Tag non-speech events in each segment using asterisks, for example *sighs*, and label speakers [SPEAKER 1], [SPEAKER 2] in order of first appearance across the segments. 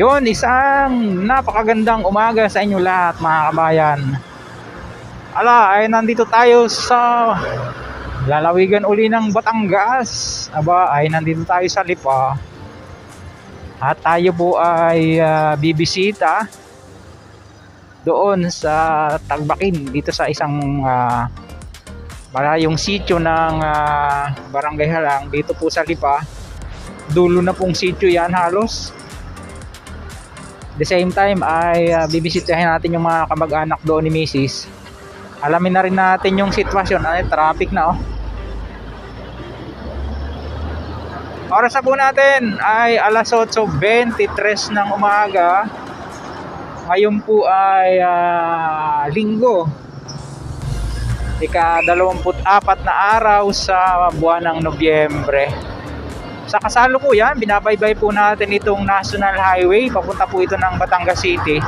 [SPEAKER 1] Yun, isang napakagandang umaga sa inyo lahat mga kabayan. Ala, ay nandito tayo sa lalawigan uli ng Batangas. Aba, ay nandito tayo sa Lipa. At tayo po ay ah, bibisita doon sa Tagbakin dito sa isang uh, malayong sityo ng ah, Barangay Halang dito po sa Lipa. Dulo na pong sityo yan halos the same time ay uh, bibisitahin natin yung mga kamag-anak doon ni Mrs. Alamin na rin natin yung sitwasyon. Ay, traffic na oh. Oras na po natin ay alas 8.23 ng umaga. Ngayon po ay ah, linggo. Ika 24 na araw sa buwan ng Nobyembre. Sa kasalukuyan, binabaybay po natin itong National Highway. Papunta po ito ng Batangas City.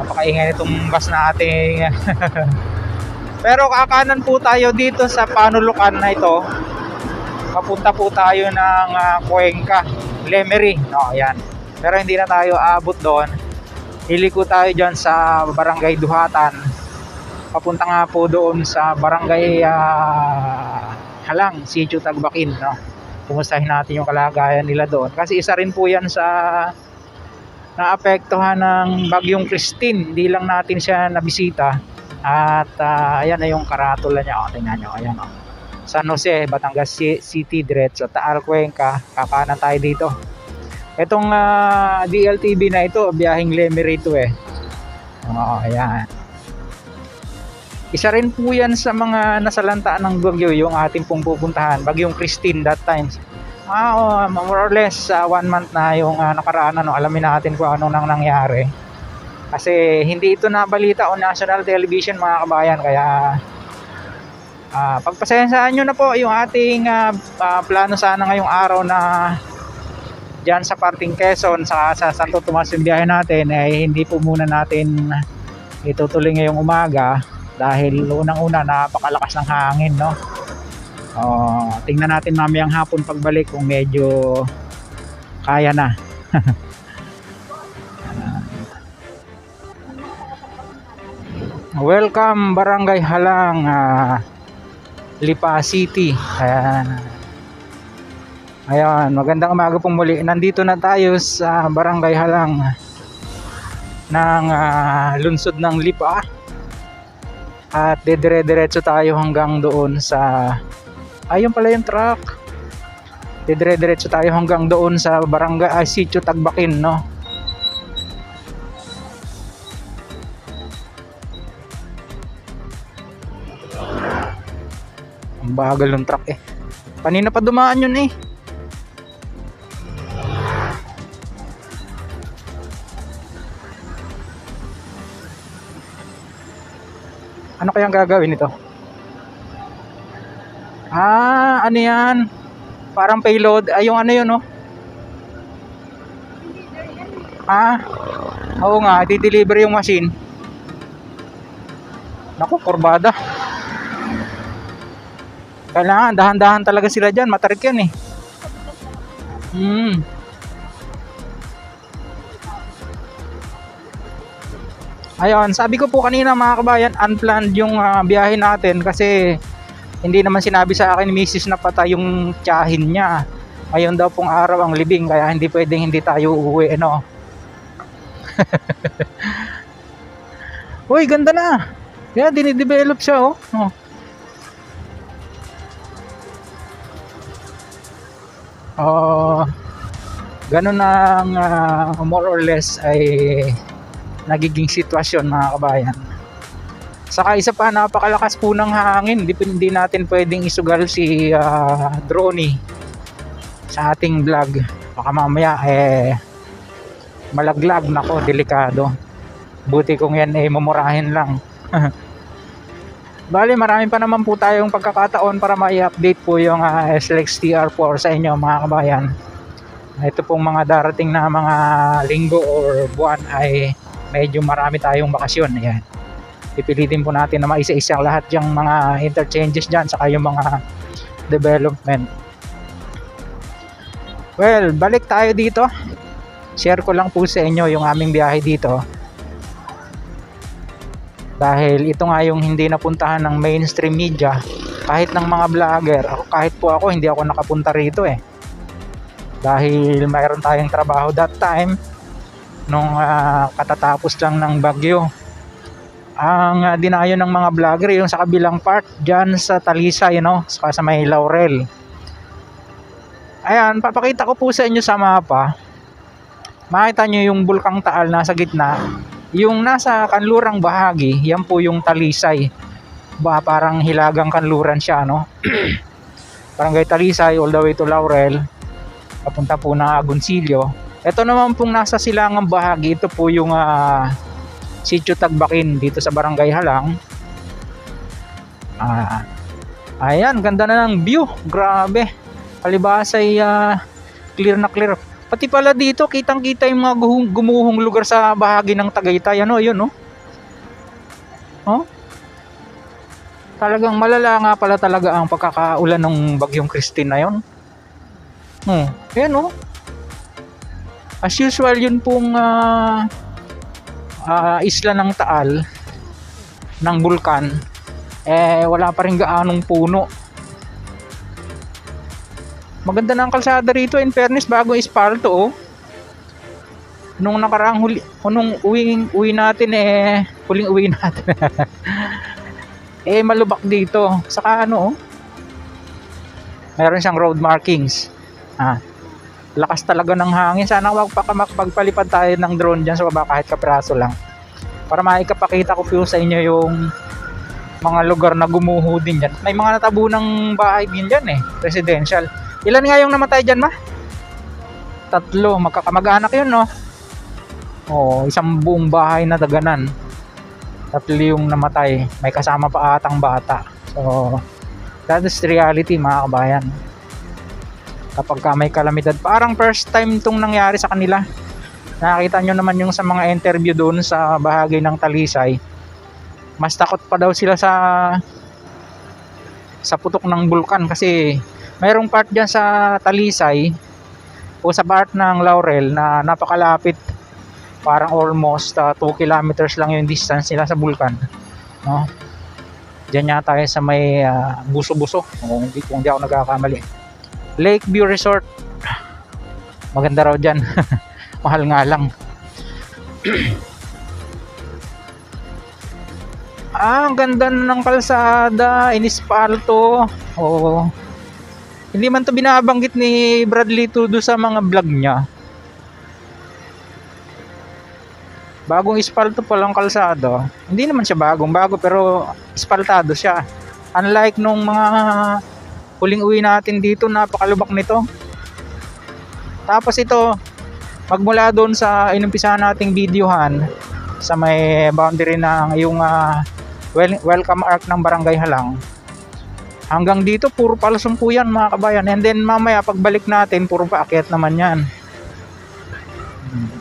[SPEAKER 1] Napakaingay nitong bus nating. *laughs* Pero kakanan po tayo dito sa panulukan na ito. Papunta po tayo ng ah, Cuenca, Lemery. No, ayan. Pero hindi na tayo abot doon. Iliko tayo dyan sa Barangay Duhatan papunta nga po doon sa barangay ah, Halang, Sitio Tagbakin, no? Kumustahin natin yung kalagayan nila doon. Kasi isa rin po yan sa naapektuhan ng bagyong Christine. Hindi lang natin siya nabisita. At ah, ayan na yung karatula niya. O, tingnan nyo. Ayan, o. San Jose, Batangas Ci- City, Diretso, Taal, Cuenca. Kakanan tayo dito. Itong ah, DLTV na ito, biyahing Lemery ito eh. Oo, ayan. Isa rin po yan sa mga nasalantaan ng bagyo yung ating pong pupuntahan. Bagyong Christine that time. Ah, oh, more or less uh, one month na yung uh, nakaraan ano, alamin natin kung ano nang nangyari. Kasi hindi ito nabalita on national television mga kabayan kaya uh, pagpasensyahan nyo na po yung ating uh, uh, plano sana ngayong araw na diyan sa parting Quezon sa, sa Santo Tomas yung biyahe natin ay hindi po muna natin itutuloy ngayong umaga dahil unang-una napakalakas ng hangin no? Oh, tingnan natin mamayang hapon pagbalik kung medyo kaya na. *laughs* Welcome barangay halang ah, Lipa City. Ayan. Ayan, magandang umaga pong muli. Nandito na tayo sa Barangay Halang ng ah, lungsod ng Lipa at dedire-diretso tayo hanggang doon sa ayun pala yung truck. Dedire-diretso tayo hanggang doon sa barangay ay sitio Tagbakin no? Ang bagal ng truck eh. Kanina pa dumaan yun eh Ano kayang gagawin nito? Ah, ano yan? Parang payload. Ay, yung ano yun, no? Ah, oo nga, di-deliver yung machine. Naku, kurbada. Kailangan, dahan-dahan talaga sila dyan. Matarik yan eh. Hmm. Ayun, sabi ko po kanina mga kabayan, unplanned yung ah, biyahe natin kasi hindi naman sinabi sa akin ni Mrs. na patay yung tiyahin niya. Ngayon daw pong araw ang libing kaya hindi pwedeng hindi tayo uuwi, ano. *laughs* Uy, ganda na. Kaya dinidevelop siya, oh. oh. Oh, ganun ang ah, more or less ay nagiging sitwasyon mga kabayan. Saka isa pa napakalakas po ng hangin. Hindi, hindi natin pwedeng isugal si uh, Drony sa ating vlog. Baka mamaya eh malaglag nako, delikado. Buti kung yan eh mumurahin lang. *laughs* Bali, marami pa naman po tayong pagkakataon para ma-update po yung uh, SLX TR4 sa inyo mga kabayan. Ito pong mga darating na mga linggo or buwan ay medyo marami tayong bakasyon. Ayan. Pipilitin po natin na maisa-isa lahat yung mga interchanges dyan saka yung mga development. Well, balik tayo dito. Share ko lang po sa inyo yung aming biyahe dito. Dahil ito nga yung hindi napuntahan ng mainstream media. Kahit ng mga vlogger. Ako, kahit po ako, hindi ako nakapunta rito eh. Dahil mayroon tayong trabaho that time. Nung ah, katatapos lang ng bagyo. Ang ah, dinayo ng mga vlogger yung sa kabilang part. Dyan sa Talisay, you know, saka sa may Laurel. Ayan, papakita ko po sa inyo sa mapa. Makita nyo yung bulkang Taal nasa gitna. Yung nasa kanlurang bahagi, yan po yung Talisay. Ba, parang hilagang kanluran siya, no? *clears throat* Barangay Talisay all the way to Laurel. Papunta po ng Agoncillo. Ito naman pong nasa silangang bahagi, ito po yung ah, Sitio Tagbakin dito sa Barangay Halang. Ah, ayan, ganda na ng view. Grabe. Palibas ay ah, clear na clear. Pati pala dito, kitang-kita yung mga gumuhong lugar sa bahagi ng Tagaytay. Ano, yun, no? Oh? Talagang malala nga pala talaga ang pagkakaulan ng bagyong Christine na yun. Hmm, yan, no? As usual, yun pong ah, ah, isla ng Taal ng bulkan eh wala pa rin gaanong puno. Maganda na ang kalsada rito in fairness bago ispalto oh. Nung nakaraang huli o nung uwi, uwi natin eh huling uwi *laughs* natin eh malubak dito. Saka ano oh meron siyang road markings. Ah lakas talaga ng hangin. Sana wag pa makapagpalipad tayo ng drone dyan sa baba kahit kapraso lang. Para maikapakita ko po sa inyo yung mga lugar na gumuho din dyan. May mga natabunang bahay din dyan eh. Residential. Ilan nga yung namatay dyan ma? tatlo. Magkakamag-anak yun no? Oh isang buong bahay na daganan. Tatlo yung namatay. May kasama pa atang bata. So that is reality mga kabayan kapag ka may kalamidad. Parang first time itong nangyari sa kanila. Nakakita nyo naman yung sa mga interview doon sa bahagi ng Talisay. Mas takot pa daw sila sa sa putok ng bulkan kasi mayroong part dyan sa Talisay o sa part ng Laurel na napakalapit. Parang almost 2 kilometers lang yung distance nila sa bulkan no? Diyan yata tayo sa may ah, buso-buso. Kung hindi, kung hindi ako nagkakamali Lakeview Resort. *sighs* Maganda raw dyan. *laughs* Mahal nga lang. *clears throat* Ah ang ganda ng kalsada. Inispalto oh hindi man to binabanggit ni Bradley Tudo sa mga vlog niya. Bagong ispalto pa lang kalsada. Hindi naman siya bagong bago pero ispaltado siya. Unlike nung mga huling uwi natin dito napakalubak nito. Tapos ito magmula doon sa inumpisahan nating videohan sa may boundary ng yung ah, wel- welcome arc ng Barangay Halang. Hanggang dito puro palusong po yan mga kabayan. And then mamaya pagbalik natin puro paakyat naman yan.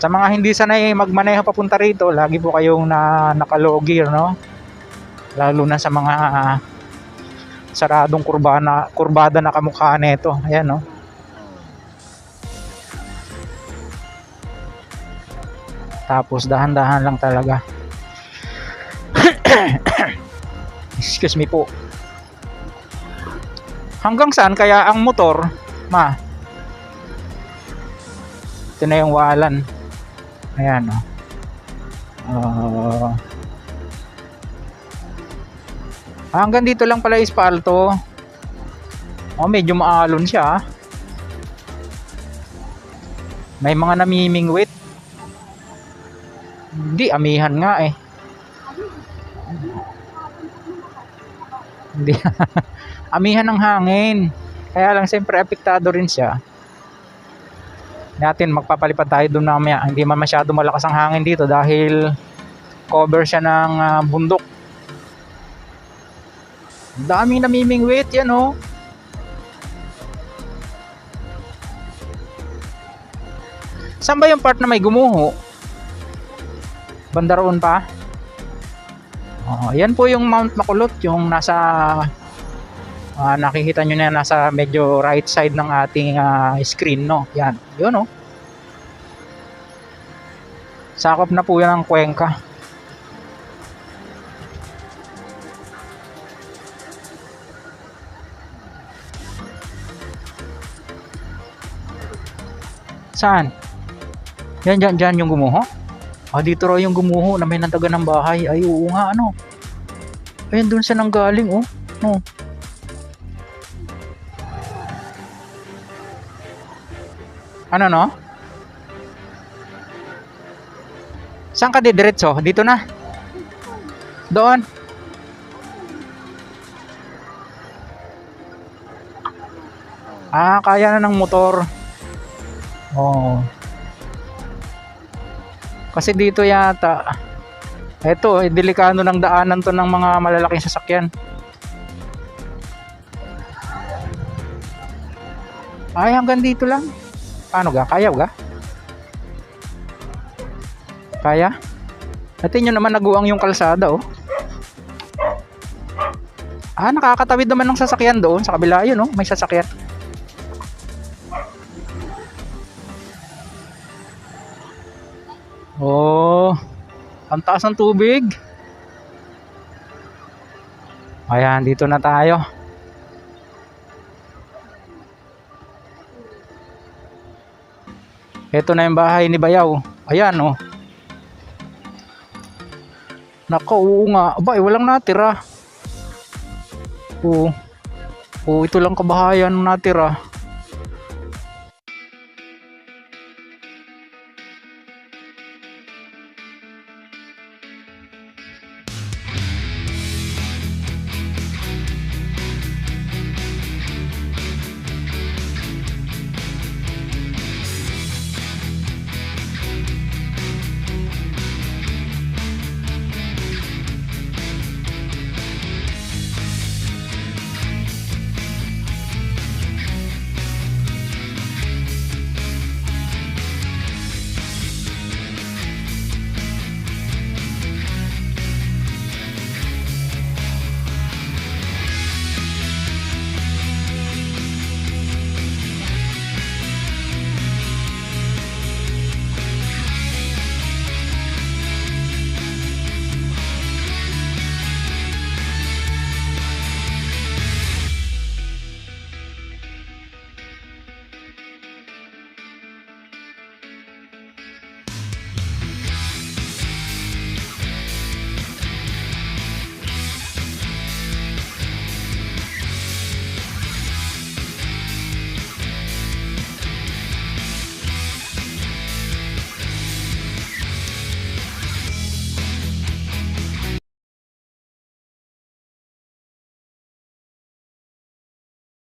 [SPEAKER 1] Sa mga hindi sanay magmaneho papunta rito lagi po kayong na nakalow gear no? Lalo na sa mga ah, saradong kurbana kurbada na kamukha nito. Ayan no? Tapos dahan-dahan lang talaga. *coughs* Excuse me po. Hanggang saan kaya ang motor ma? Ito na yung walan. Ayan o Ah. Hanggang dito lang pala ispalto oh medyo maalon siya ah. may mga namimingwit. Hindi amihan nga eh. Hindi. *laughs* Amihan ng hangin. Kaya lang siyempre apektado rin siya. Natin magpapalipad tayo doon mamaya. Hindi man masyado malakas ang hangin dito dahil cover siya ng ah, bundok daming namimingwit yan oh saan ba yung part na may gumuho banda roon pa Oh, yan po yung Mount Makulot, yung nasa Ah, nakikita nyo na nasa medyo right side ng ating ah, screen, no? Yan, yun, no? Sakop na po yan ng Cuenca. Saan? Yan, dyan, dyan yung gumuho? Ah, dito raw yung gumuho na may nantaga ng bahay. Ay, oo nga, ano? Ayun, dun sa nanggaling, oh. No. Ano, no? Saan ka didiretso? Dito na? Doon? Ah, kaya na ng motor. Oo. Kasi dito yata, eto, eh, delikado ng daanan to ng mga malalaking sasakyan. Ay, hanggang dito lang. Paano ga? Kaya ga? Kaya? Natin nyo naman naguang yung kalsada, oh. Ah, nakakatawid naman ng sasakyan doon. Sa kabila yun, oh. May sasakyan. Ang taas ng tubig. Ayan, dito na tayo. Ito na yung bahay ni Bayaw. Ayan, oh. Nako, oo nga. Aba, eh, walang natira. Oo. Oo, ito lang kabahayan natira.